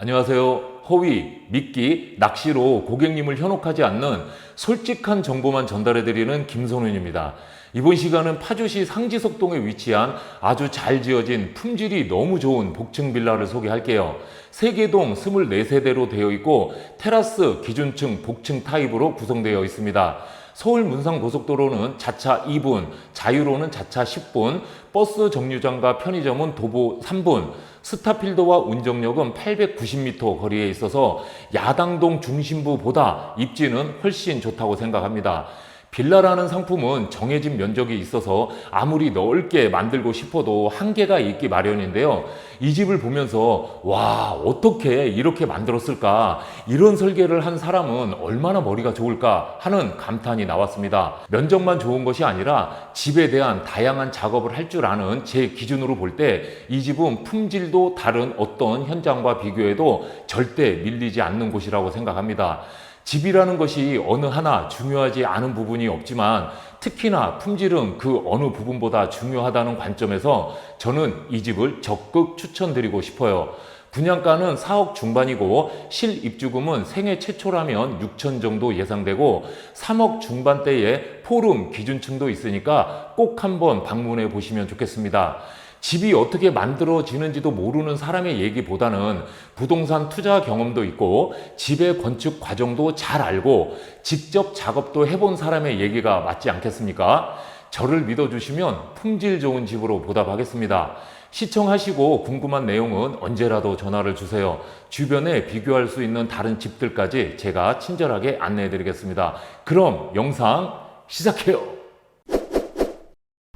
안녕하세요. 허위, 미끼, 낚시로 고객님을 현혹하지 않는 솔직한 정보만 전달해드리는 김선훈입니다. 이번 시간은 파주시 상지석동에 위치한 아주 잘 지어진 품질이 너무 좋은 복층 빌라를 소개할게요. 세개동 24세대로 되어 있고 테라스 기준층 복층 타입으로 구성되어 있습니다. 서울 문상 고속도로는 자차 2분, 자유로는 자차 10분, 버스 정류장과 편의점은 도보 3분, 스타필드와 운정역은 890m 거리에 있어서 야당동 중심부보다 입지는 훨씬 좋다고 생각합니다. 빌라라는 상품은 정해진 면적이 있어서 아무리 넓게 만들고 싶어도 한계가 있기 마련인데요. 이 집을 보면서 와, 어떻게 이렇게 만들었을까? 이런 설계를 한 사람은 얼마나 머리가 좋을까 하는 감탄이 나왔습니다. 면적만 좋은 것이 아니라 집에 대한 다양한 작업을 할 줄 아는 제 기준으로 볼 때 이 집은 품질도 다른 어떤 현장과 비교해도 절대 밀리지 않는 곳이라고 생각합니다. 집이라는 것이 어느 하나 중요하지 않은 부분이 없지만 특히나 품질은 그 어느 부분보다 중요하다는 관점에서 저는 이 집을 적극 추천드리고 싶어요. 분양가는 4억 중반이고 실입주금은 생애 최초라면 6천 정도 예상되고 3억 중반대에 포름 기준층도 있으니까 꼭 한번 방문해 보시면 좋겠습니다. 집이 어떻게 만들어지는지도 모르는 사람의 얘기보다는 부동산 투자 경험도 있고 집의 건축 과정도 잘 알고 직접 작업도 해본 사람의 얘기가 맞지 않겠습니까? 저를 믿어주시면 품질 좋은 집으로 보답하겠습니다. 시청하시고 궁금한 내용은 언제라도 전화를 주세요. 주변에 비교할 수 있는 다른 집들까지 제가 친절하게 안내해 드리겠습니다. 그럼 영상 시작해요.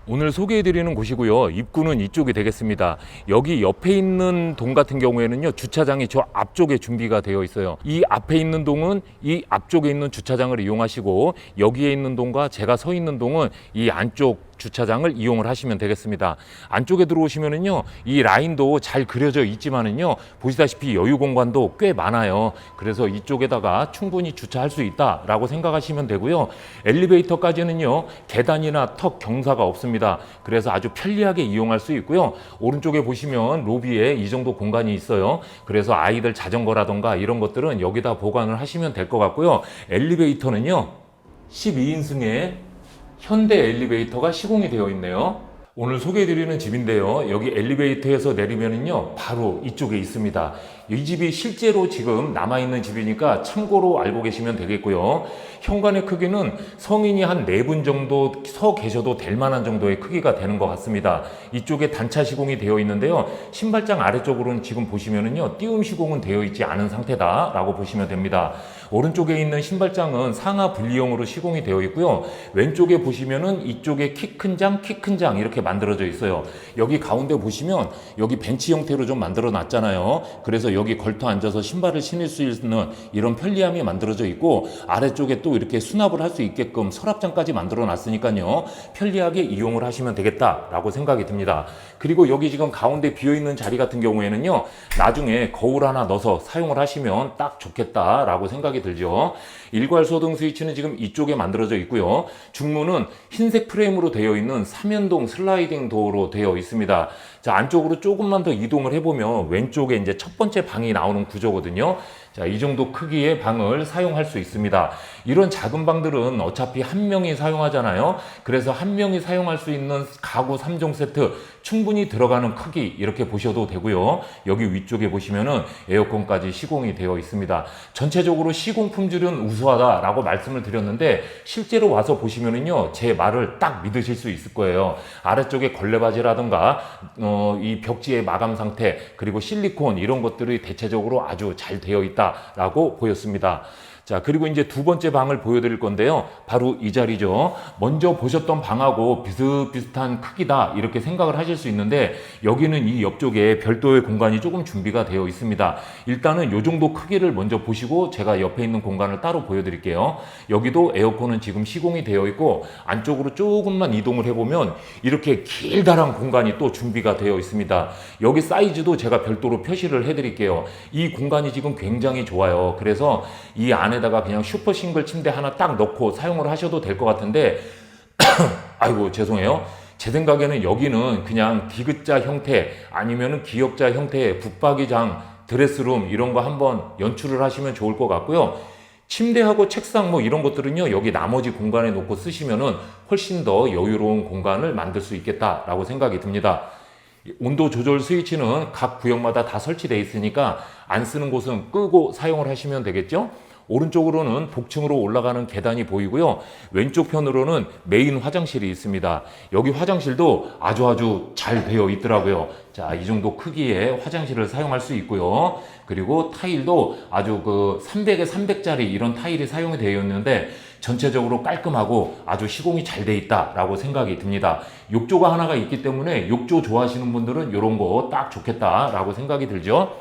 오늘 소개해드리는 곳이고요. 입구는 이쪽이 되겠습니다. 여기 옆에 있는 동 같은 경우에는요, 주차장이 저 앞쪽에 준비가 되어 있어요. 이 앞에 있는 동은 이 앞쪽에 있는 주차장을 이용하시고, 여기에 있는 동과 제가 서 있는 동은 이 안쪽 주차장을 이용을 하시면 되겠습니다. 안쪽에 들어오시면은요, 이 라인도 잘 그려져 있지만은요, 보시다시피 여유 공간도 꽤 많아요. 그래서 이쪽에다가 충분히 주차할 수 있다라고 생각하시면 되고요. 엘리베이터까지는요, 계단이나 턱 경사가 없습니다. 그래서 아주 편리하게 이용할 수 있고요. 오른쪽에 보시면 로비에 이 정도 공간이 있어요. 그래서 아이들 자전거라던가 이런 것들은 여기다 보관을 하시면 될 것 같고요. 엘리베이터는요, 12인승의 현대 엘리베이터가 시공이 되어 있네요. 오늘 소개해드리는 집인데요. 여기 엘리베이터에서 내리면은요, 바로 이쪽에 있습니다. 이 집이 실제로 지금 남아있는 집이니까 참고로 알고 계시면 되겠고요. 현관의 크기는 성인이 한 네 분 정도 서 계셔도 될 만한 정도의 크기가 되는 것 같습니다. 이쪽에 단차 시공이 되어 있는데요. 신발장 아래쪽으로는 지금 보시면은요, 띄움 시공은 되어 있지 않은 상태다라고 보시면 됩니다. 오른쪽에 있는 신발장은 상하 분리형으로 시공이 되어 있고요. 왼쪽에 보시면은 이쪽에 키 큰 장, 키 큰 장 이렇게 만들어져 있어요. 여기 가운데 보시면 여기 벤치 형태로 좀 만들어 놨잖아요. 그래서 여기 걸터 앉아서 신발을 신을 수 있는 이런 편리함이 만들어져 있고 아래쪽에 또 이렇게 수납을 할 수 있게끔 서랍장까지 만들어 놨으니까요. 편리하게 이용을 하시면 되겠다라고 생각이 듭니다. 그리고 여기 지금 가운데 비어 있는 자리 같은 경우에는요. 나중에 거울 하나 넣어서 사용을 하시면 딱 좋겠다라고 생각이 들죠. 일괄 소등 스위치는 지금 이쪽에 만들어져 있고요. 중문은 흰색 프레임으로 되어 있는 삼연동 슬라이딩 도어로 되어 있습니다. 자, 안쪽으로 조금만 더 이동을 해보면 왼쪽에 이제 첫 번째 방이 나오는 구조거든요. 자, 이 정도 크기의 방을 사용할 수 있습니다. 이런 작은 방들은 어차피 한 명이 사용하잖아요. 그래서 한 명이 사용할 수 있는 가구 3종 세트 충분히 들어가는 크기 이렇게 보셔도 되고요. 여기 위쪽에 보시면은 에어컨까지 시공이 되어 있습니다. 전체적으로 시공 품질은 우수하다라고 말씀을 드렸는데 실제로 와서 보시면은요. 제 말을 딱 믿으실 수 있을 거예요. 아래쪽에 걸레바지라든가 어, 이 벽지의 마감 상태 그리고 실리콘 이런 것들이 대체적으로 아주 잘 되어 있다 라고 보였습니다. 자, 그리고 이제 두 번째 방을 보여드릴 건데요. 바로 이 자리죠. 먼저 보셨던 방하고 비슷비슷한 크기다. 이렇게 생각을 하실 수 있는데, 여기는 이 옆쪽에 별도의 공간이 조금 준비가 되어 있습니다. 일단은 이 정도 크기를 먼저 보시고, 제가 옆에 있는 공간을 따로 보여드릴게요. 여기도 에어컨은 지금 시공이 되어 있고, 안쪽으로 조금만 이동을 해보면, 이렇게 길다란 공간이 또 준비가 되어 있습니다. 여기 사이즈도 제가 별도로 표시를 해드릴게요. 이 공간이 지금 굉장히 좋아요. 그래서 이 안에 안에다가 그냥 슈퍼 싱글 침대 하나 딱 넣고 사용을 하셔도 될 것 같은데 아이고 죄송해요. 제 생각에는 여기는 그냥 디귿자 형태 아니면은 기역자 형태의 붙박이장 드레스룸 이런 거 한번 연출을 하시면 좋을 것 같고요. 침대하고 책상 뭐 이런 것들은요 여기 나머지 공간에 놓고 쓰시면은 훨씬 더 여유로운 공간을 만들 수 있겠다라고 생각이 듭니다. 온도 조절 스위치는 각 구역마다 다 설치되어 있으니까 안 쓰는 곳은 끄고 사용을 하시면 되겠죠. 오른쪽으로는 복층으로 올라가는 계단이 보이고요. 왼쪽 편으로는 메인 화장실이 있습니다. 여기 화장실도 아주 아주 잘 되어 있더라고요. 자, 이 정도 크기의 화장실을 사용할 수 있고요. 그리고 타일도 아주 그 300에 300짜리 이런 타일이 사용이 되어 있는데 전체적으로 깔끔하고 아주 시공이 잘 돼 있다라고 생각이 듭니다. 욕조가 하나가 있기 때문에 욕조 좋아하시는 분들은 이런 거 딱 좋겠다라고 생각이 들죠.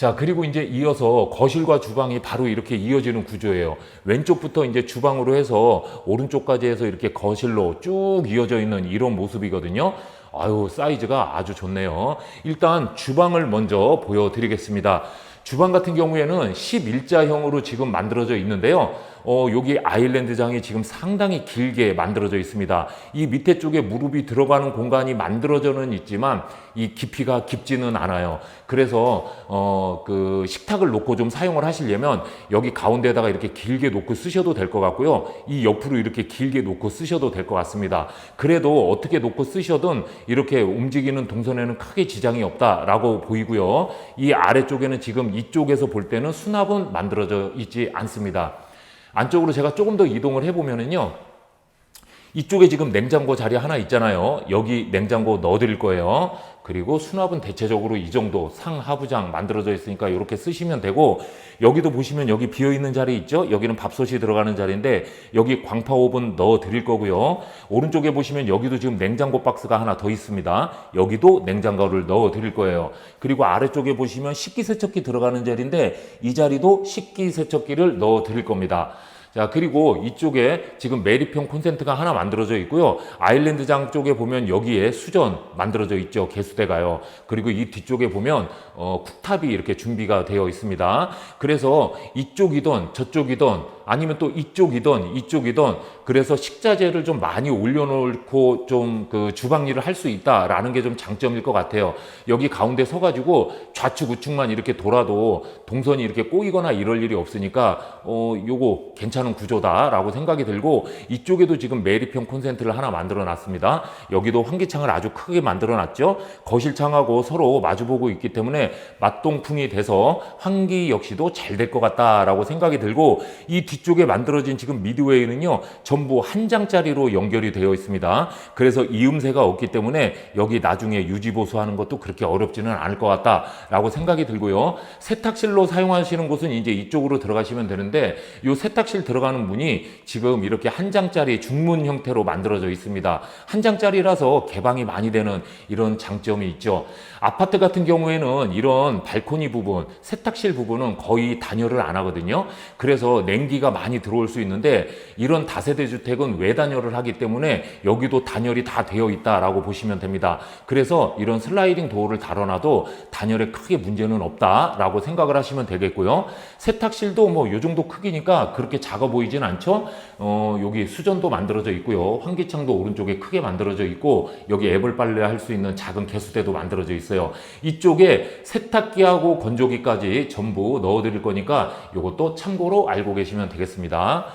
자, 그리고 이제 이어서 거실과 주방이 바로 이렇게 이어지는 구조예요. 왼쪽부터 이제 주방으로 해서 오른쪽까지 해서 이렇게 거실로 쭉 이어져 있는 이런 모습이거든요. 아유, 사이즈가 아주 좋네요. 일단 주방을 먼저 보여드리겠습니다. 주방 같은 경우에는 11자형으로 지금 만들어져 있는데요. 어, 여기 아일랜드장이 지금 상당히 길게 만들어져 있습니다. 이 밑에 쪽에 무릎이 들어가는 공간이 만들어져는 있지만 이 깊이가 깊지는 않아요. 그래서 어, 그 식탁을 놓고 좀 사용을 하시려면 여기 가운데다가 이렇게 길게 놓고 쓰셔도 될 것 같고요. 이 옆으로 이렇게 길게 놓고 쓰셔도 될 것 같습니다. 그래도 어떻게 놓고 쓰셔든 이렇게 움직이는 동선에는 크게 지장이 없다라고 보이고요. 이 아래쪽에는 지금 이쪽에서 볼 때는 수납은 만들어져 있지 않습니다. 안쪽으로 제가 조금 더 이동을 해보면은요. 이쪽에 지금 냉장고 자리 하나 있잖아요. 여기 냉장고 넣어드릴 거예요. 그리고 수납은 대체적으로 이 정도 상하부장 만들어져 있으니까 이렇게 쓰시면 되고 여기도 보시면 여기 비어 있는 자리 있죠? 여기는 밥솥이 들어가는 자리인데 여기 광파 오븐 넣어 드릴 거고요. 오른쪽에 보시면 여기도 지금 냉장고 박스가 하나 더 있습니다. 여기도 냉장고를 넣어 드릴 거예요. 그리고 아래쪽에 보시면 식기세척기 들어가는 자리인데 이 자리도 식기세척기를 넣어 드릴 겁니다. 자, 그리고 이쪽에 지금 메리평 콘센트가 하나 만들어져 있고요. 아일랜드장 쪽에 보면 여기에 수전 만들어져 있죠. 개수대가요. 그리고 이 뒤쪽에 보면 어, 쿡탑이 이렇게 준비가 되어 있습니다. 그래서 이쪽이든 저쪽이든 아니면 또 이쪽이든 이쪽이든 그래서 식자재를 좀 많이 올려놓고 좀 그 주방 일을 할 수 있다라는 게 좀 장점일 것 같아요. 여기 가운데 서가지고 좌측 우측만 이렇게 돌아도 동선이 이렇게 꼬이거나 이럴 일이 없으니까 어 요거 괜찮은 구조다라고 생각이 들고 이쪽에도 지금 매립형 콘센트를 하나 만들어 놨습니다. 여기도 환기창을 아주 크게 만들어 놨죠. 거실창하고 서로 마주보고 있기 때문에 맞동풍이 돼서 환기 역시도 잘 될 것 같다라고 생각이 들고 이 뒤 쪽에 만들어진 지금 미드웨이는요 전부 한 장짜리로 연결이 되어 있습니다. 그래서 이음새가 없기 때문에 여기 나중에 유지 보수하는 것도 그렇게 어렵지는 않을 것 같다라고 생각이 들고요. 세탁실로 사용하시는 곳은 이제 이쪽으로 들어가시면 되는데 이 세탁실 들어가는 문이 지금 이렇게 한 장짜리 중문 형태로 만들어져 있습니다. 한 장짜리라서 개방이 많이 되는 이런 장점이 있죠. 아파트 같은 경우에는 이런 발코니 부분, 세탁실 부분은 거의 단열을 안 하거든요. 그래서 냉기가 많이 들어올 수 있는데 이런 다세대 주택은 외단열을 하기 때문에 여기도 단열이 다 되어 있다라고 보시면 됩니다. 그래서 이런 슬라이딩 도어를 달아놔도 단열에 크게 문제는 없다라고 생각을 하시면 되겠고요. 세탁실도 뭐이 정도 크기니까 그렇게 작아 보이진 않죠. 어, 여기 수전도 만들어져 있고요. 환기창도 오른쪽에 크게 만들어져 있고 여기 애벌 빨래 할 수 있는 작은 개수대도 만들어져 있어요. 이쪽에 세탁기하고 건조기까지 전부 넣어 드릴 거니까 이것도 참고로 알고 계시면 되겠습니다.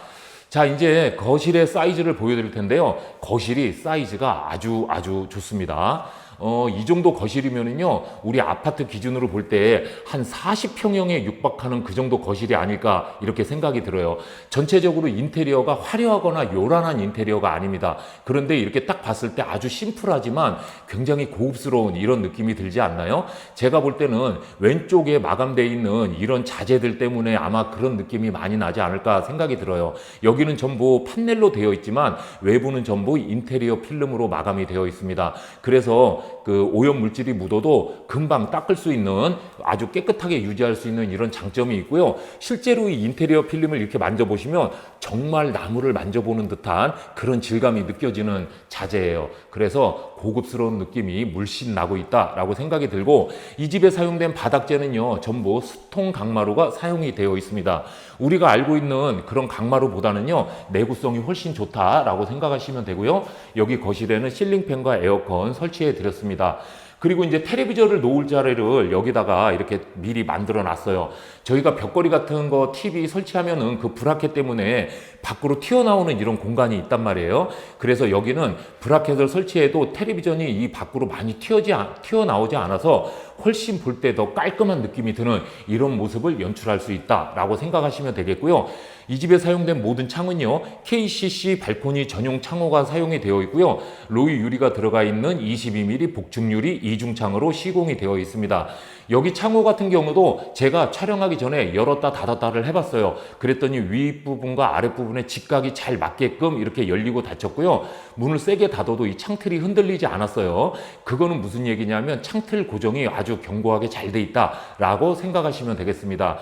자, 이제 거실의 사이즈를 보여드릴 텐데요. 거실이 사이즈가 아주 아주 좋습니다. 어, 이 정도 거실이면은요, 우리 아파트 기준으로 볼 때 한 40평형에 육박하는 그 정도 거실이 아닐까 이렇게 생각이 들어요. 전체적으로 인테리어가 화려하거나 요란한 인테리어가 아닙니다. 그런데 이렇게 딱 봤을 때 아주 심플하지만 굉장히 고급스러운 이런 느낌이 들지 않나요? 제가 볼 때는 왼쪽에 마감되어 있는 이런 자재들 때문에 아마 그런 느낌이 많이 나지 않을까 생각이 들어요. 여기는 전부 판넬로 되어 있지만 외부는 전부 인테리어 필름으로 마감이 되어 있습니다. 그래서 그 오염 물질이 묻어도 금방 닦을 수 있는 아주 깨끗하게 유지할 수 있는 이런 장점이 있고요. 실제로 이 인테리어 필름을 이렇게 만져보시면 정말 나무를 만져보는 듯한 그런 질감이 느껴지는 자재예요. 그래서 고급스러운 느낌이 물씬 나고 있다라고 생각이 들고 이 집에 사용된 바닥재는요 전부 스톤 강마루가 사용이 되어 있습니다. 우리가 알고 있는 그런 강마루보다는요 내구성이 훨씬 좋다라고 생각하시면 되고요. 여기 거실에는 실링팬과 에어컨 설치해 드렸습니다. 그리고 이제 텔레비전을 놓을 자리를 여기다가 이렇게 미리 만들어 놨어요. 저희가 벽걸이 같은 거 TV 설치하면은 그 브라켓 때문에 밖으로 튀어나오는 이런 공간이 있단 말이에요. 그래서 여기는 브라켓을 설치해도 텔레비전이 이 밖으로 많이 튀어지, 않- 튀어나오지 않아서 훨씬 볼 때 더 깔끔한 느낌이 드는 이런 모습을 연출할 수 있다라고 생각하시면 되겠고요. 이 집에 사용된 모든 창은요, KCC 발코니 전용 창호가 사용이 되어 있고요. 로이 유리가 들어가 있는 22mm 복층 유리 이중 창으로 시공이 되어 있습니다. 여기 창호 같은 경우도 제가 촬영하기 전에 열었다 닫았다를 해봤어요. 그랬더니 윗부분과 아랫부분에 직각이 잘 맞게끔 이렇게 열리고 닫혔고요. 문을 세게 닫아도 이 창틀이 흔들리지 않았어요. 그거는 무슨 얘기냐면 창틀 고정이 아주 견고하게 잘 돼 있다라고 생각하시면 되겠습니다.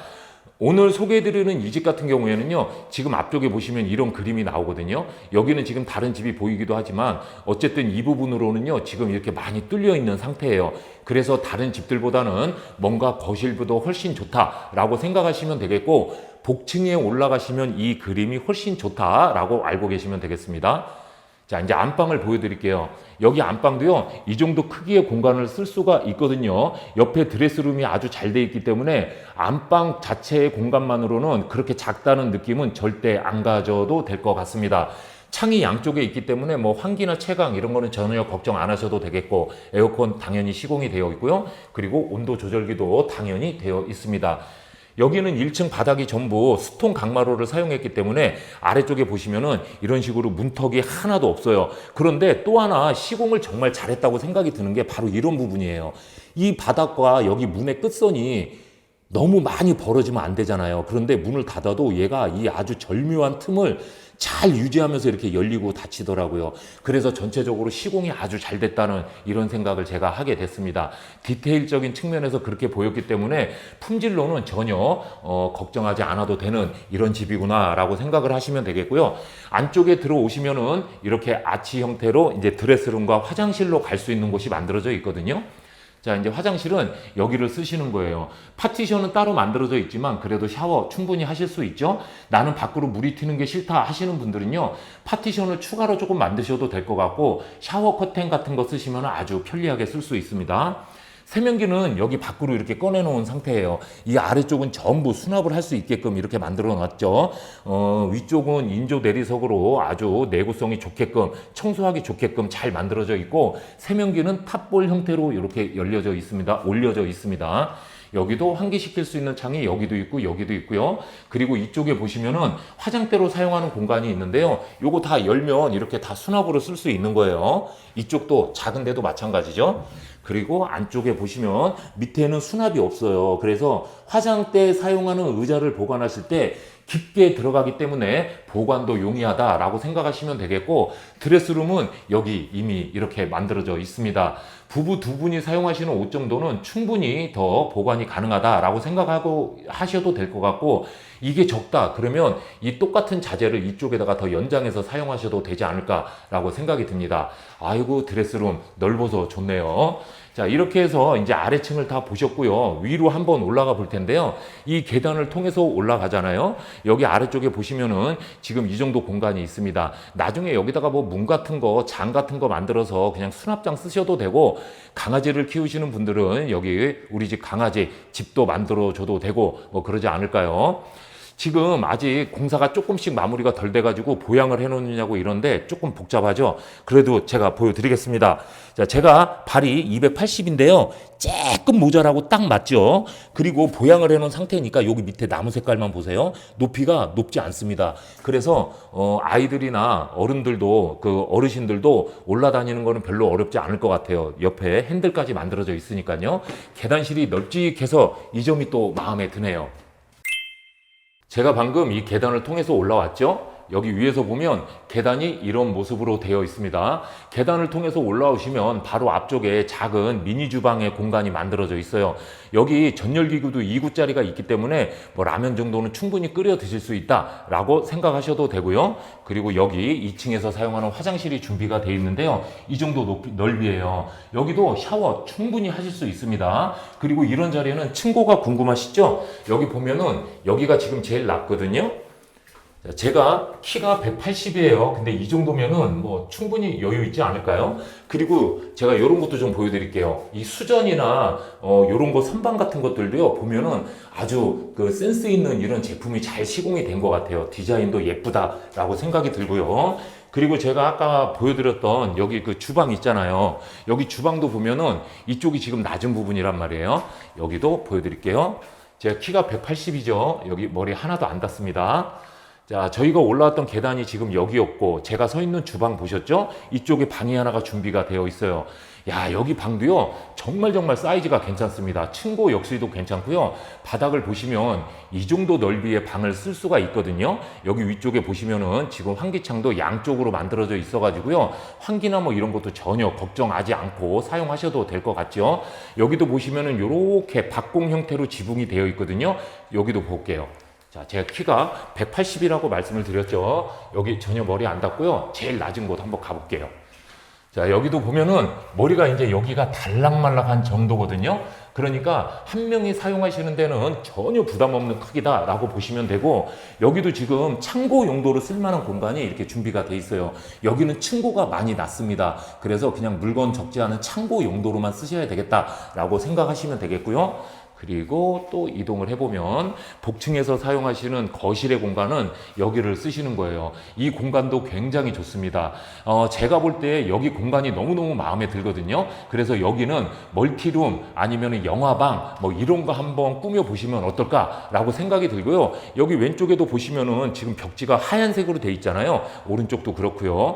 오늘 소개해드리는 이 집 같은 경우에는요, 지금 앞쪽에 보시면 이런 그림이 나오거든요. 여기는 지금 다른 집이 보이기도 하지만, 어쨌든 이 부분으로는요, 지금 이렇게 많이 뚫려 있는 상태예요. 그래서 다른 집들보다는 뭔가 거실부도 훨씬 좋다라고 생각하시면 되겠고, 복층에 올라가시면 이 그림이 훨씬 좋다라고 알고 계시면 되겠습니다. 자, 이제 안방을 보여드릴게요. 여기 안방도요, 이 정도 크기의 공간을 쓸 수가 있거든요. 옆에 드레스룸이 아주 잘 돼 있기 때문에 안방 자체의 공간만으로는 그렇게 작다는 느낌은 절대 안 가져도 될 것 같습니다. 창이 양쪽에 있기 때문에 뭐 환기나 채광 이런 거는 전혀 걱정 안 하셔도 되겠고 에어컨 당연히 시공이 되어 있고요. 그리고 온도 조절기도 당연히 되어 있습니다. 여기는 1층 바닥이 전부 스톤 강마루를 사용했기 때문에 아래쪽에 보시면은 이런 식으로 문턱이 하나도 없어요. 그런데 또 하나 시공을 정말 잘했다고 생각이 드는 게 바로 이런 부분이에요. 이 바닥과 여기 문의 끝선이 너무 많이 벌어지면 안 되잖아요. 그런데 문을 닫아도 얘가 이 아주 절묘한 틈을 잘 유지하면서 이렇게 열리고 닫히더라고요. 그래서 전체적으로 시공이 아주 잘 됐다는 이런 생각을 제가 하게 됐습니다. 디테일적인 측면에서 그렇게 보였기 때문에 품질로는 전혀 어, 걱정하지 않아도 되는 이런 집이구나라고 생각을 하시면 되겠고요. 안쪽에 들어오시면은 이렇게 아치 형태로 이제 드레스룸과 화장실로 갈 수 있는 곳이 만들어져 있거든요. 자, 이제 화장실은 여기를 쓰시는 거예요. 파티션은 따로 만들어져 있지만 그래도 샤워 충분히 하실 수 있죠. 나는 밖으로 물이 튀는 게 싫다 하시는 분들은요. 파티션을 추가로 조금 만드셔도 될 것 같고 샤워 커튼 같은 거 쓰시면 아주 편리하게 쓸 수 있습니다. 세면기는 여기 밖으로 이렇게 꺼내놓은 상태예요. 이 아래쪽은 전부 수납을 할 수 있게끔 이렇게 만들어 놨죠. 어, 위쪽은 인조 내리석으로 아주 내구성이 좋게끔 청소하기 좋게끔 잘 만들어져 있고 세면기는 탑볼 형태로 이렇게 열려져 있습니다. 올려져 있습니다. 여기도 환기시킬 수 있는 창이 여기도 있고 여기도 있고요. 그리고 이쪽에 보시면은 화장대로 사용하는 공간이 있는데요. 요거 다 열면 이렇게 다 수납으로 쓸 수 있는 거예요. 이쪽도 작은 데도 마찬가지죠. 그리고 안쪽에 보시면 밑에는 수납이 없어요. 그래서 화장대 사용하는 의자를 보관하실 때 깊게 들어가기 때문에 보관도 용이하다라고 생각하시면 되겠고 드레스룸은 여기 이미 이렇게 만들어져 있습니다. 부부 두 분이 사용하시는 옷 정도는 충분히 더 보관이 가능하다라고 생각하고 하셔도 될 것 같고 이게 적다 그러면 이 똑같은 자재를 이쪽에다가 더 연장해서 사용하셔도 되지 않을까라고 생각이 듭니다. 아이고 드레스룸 넓어서 좋네요. 자, 이렇게 해서 이제 아래층을 다 보셨고요. 위로 한번 올라가 볼 텐데요. 이 계단을 통해서 올라가잖아요. 여기 아래쪽에 보시면은 지금 이 정도 공간이 있습니다. 나중에 여기다가 뭐 문 같은 거, 장 같은 거 만들어서 그냥 수납장 쓰셔도 되고 강아지를 키우시는 분들은 여기 우리 집 강아지 집도 만들어 줘도 되고 뭐 그러지 않을까요? 지금 아직 공사가 조금씩 마무리가 덜 돼가지고 보양을 해놓느냐고 이런데 조금 복잡하죠. 그래도 제가 보여드리겠습니다. 자, 제가 발이 280인데요. 조금 모자라고 딱 맞죠. 그리고 보양을 해놓은 상태니까 여기 밑에 나무 색깔만 보세요. 높이가 높지 않습니다. 그래서 어, 아이들이나 어른들도 그 어르신들도 올라다니는 거는 별로 어렵지 않을 것 같아요. 옆에 핸들까지 만들어져 있으니까요. 계단실이 널찍해서 이 점이 또 마음에 드네요. 제가 방금 이 계단을 통해서 올라왔죠? 여기 위에서 보면 계단이 이런 모습으로 되어 있습니다. 계단을 통해서 올라오시면 바로 앞쪽에 작은 미니 주방의 공간이 만들어져 있어요. 여기 전열기구도 2구짜리가 있기 때문에 뭐 라면 정도는 충분히 끓여 드실 수 있다라고 생각하셔도 되고요. 그리고 여기 2층에서 사용하는 화장실이 준비가 되어 있는데요. 이 정도 높이, 넓이에요. 여기도 샤워 충분히 하실 수 있습니다. 그리고 이런 자리에는 층고가 궁금하시죠? 여기 보면은 여기가 지금 제일 낮거든요. 자, 제가 키가 180이에요. 근데 이 정도면은 뭐 충분히 여유 있지 않을까요? 그리고 제가 이런 것도 좀 보여드릴게요. 이 수전이나 어, 이런 거 선반 같은 것들도요 보면은 아주 그 센스 있는 이런 제품이 잘 시공이 된 것 같아요. 디자인도 예쁘다라고 생각이 들고요. 그리고 제가 아까 보여드렸던 여기 그 주방 있잖아요. 여기 주방도 보면은 이쪽이 지금 낮은 부분이란 말이에요. 여기도 보여드릴게요. 제가 키가 180이죠. 여기 머리 하나도 안 닿습니다. 자, 저희가 올라왔던 계단이 지금 여기였고, 제가 서 있는 주방 보셨죠? 이쪽에 방이 하나가 준비가 되어 있어요. 야, 여기 방도요, 정말 정말 사이즈가 괜찮습니다. 층고 역시도 괜찮고요. 바닥을 보시면 이 정도 넓이의 방을 쓸 수가 있거든요. 여기 위쪽에 보시면은 지금 환기창도 양쪽으로 만들어져 있어 가지고요. 환기나 뭐 이런 것도 전혀 걱정하지 않고 사용하셔도 될 것 같죠. 여기도 보시면은 이렇게 박공 형태로 지붕이 되어 있거든요. 여기도 볼게요. 자, 제가 키가 180이라고 말씀을 드렸죠. 여기 전혀 머리 안 닿고요. 제일 낮은 곳 한번 가볼게요. 자, 여기도 보면은 머리가 이제 여기가 달락말락한 정도거든요. 그러니까 한 명이 사용하시는 데는 전혀 부담 없는 크기다라고 보시면 되고 여기도 지금 창고 용도로 쓸만한 공간이 이렇게 준비가 돼 있어요. 여기는 층고가 많이 낮습니다. 그래서 그냥 물건 적지 않은 창고 용도로만 쓰셔야 되겠다라고 생각하시면 되겠고요. 그리고 또 이동을 해보면 복층에서 사용하시는 거실의 공간은 여기를 쓰시는 거예요. 이 공간도 굉장히 좋습니다. 어, 제가 볼 때 여기 공간이 너무너무 마음에 들거든요. 그래서 여기는 멀티룸 아니면 영화방 뭐 이런 거 한번 꾸며 보시면 어떨까라고 생각이 들고요. 여기 왼쪽에도 보시면은 지금 벽지가 하얀색으로 돼 있잖아요. 오른쪽도 그렇고요.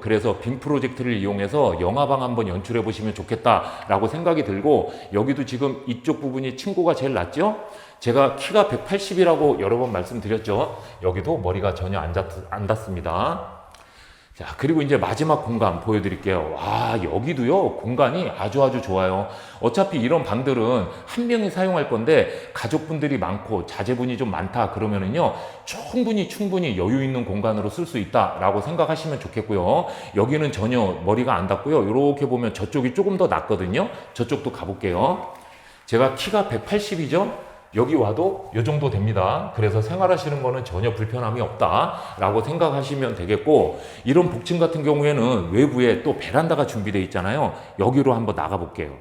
그래서 빔 프로젝트를 이용해서 영화방 한번 연출해 보시면 좋겠다라고 생각이 들고 여기도 지금 이쪽 부분이 층고가 제일 낮죠? 제가 키가 180이라고 여러 번 말씀드렸죠. 여기도 머리가 전혀 안, 닿, 안 닿습니다. 자, 그리고 이제 마지막 공간 보여드릴게요. 와, 여기도요, 공간이 아주 아주 좋아요. 어차피 이런 방들은 한 명이 사용할 건데, 가족분들이 많고, 자제분이 좀 많다, 그러면은요, 충분히 충분히 여유 있는 공간으로 쓸 수 있다라고 생각하시면 좋겠고요. 여기는 전혀 머리가 안 닿고요. 이렇게 보면 저쪽이 조금 더 낫거든요. 저쪽도 가볼게요. 제가 키가 180이죠? 여기 와도 이 정도 됩니다. 그래서 생활하시는 거는 전혀 불편함이 없다라고 생각하시면 되겠고 이런 복층 같은 경우에는 외부에 또 베란다가 준비되어 있잖아요. 여기로 한번 나가 볼게요.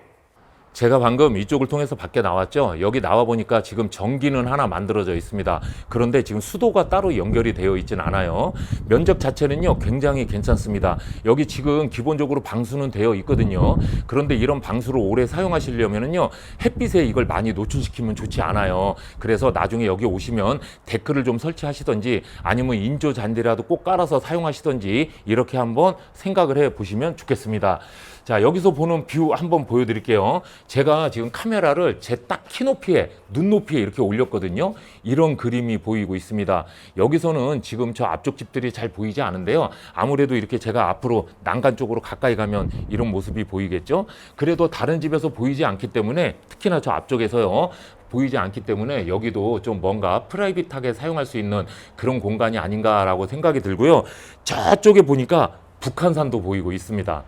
제가 방금 이쪽을 통해서 밖에 나왔죠. 여기 나와 보니까 지금 전기는 하나 만들어져 있습니다. 그런데 지금 수도가 따로 연결이 되어 있진 않아요. 면적 자체는요, 굉장히 괜찮습니다. 여기 지금 기본적으로 방수는 되어 있거든요. 그런데 이런 방수를 오래 사용하시려면은요, 햇빛에 이걸 많이 노출시키면 좋지 않아요. 그래서 나중에 여기 오시면 데크를 좀 설치하시던지 아니면 인조 잔디라도 꼭 깔아서 사용하시던지 이렇게 한번 생각을 해 보시면 좋겠습니다. 자, 여기서 보는 뷰 한번 보여드릴게요. 제가 지금 카메라를 제 딱 키높이에, 눈높이에 이렇게 올렸거든요. 이런 그림이 보이고 있습니다. 여기서는 지금 저 앞쪽 집들이 잘 보이지 않은데요. 아무래도 이렇게 제가 앞으로 난간 쪽으로 가까이 가면 이런 모습이 보이겠죠. 그래도 다른 집에서 보이지 않기 때문에 특히나 저 앞쪽에서요. 보이지 않기 때문에 여기도 좀 뭔가 프라이빗하게 사용할 수 있는 그런 공간이 아닌가라고 생각이 들고요. 저쪽에 보니까 북한산도 보이고 있습니다.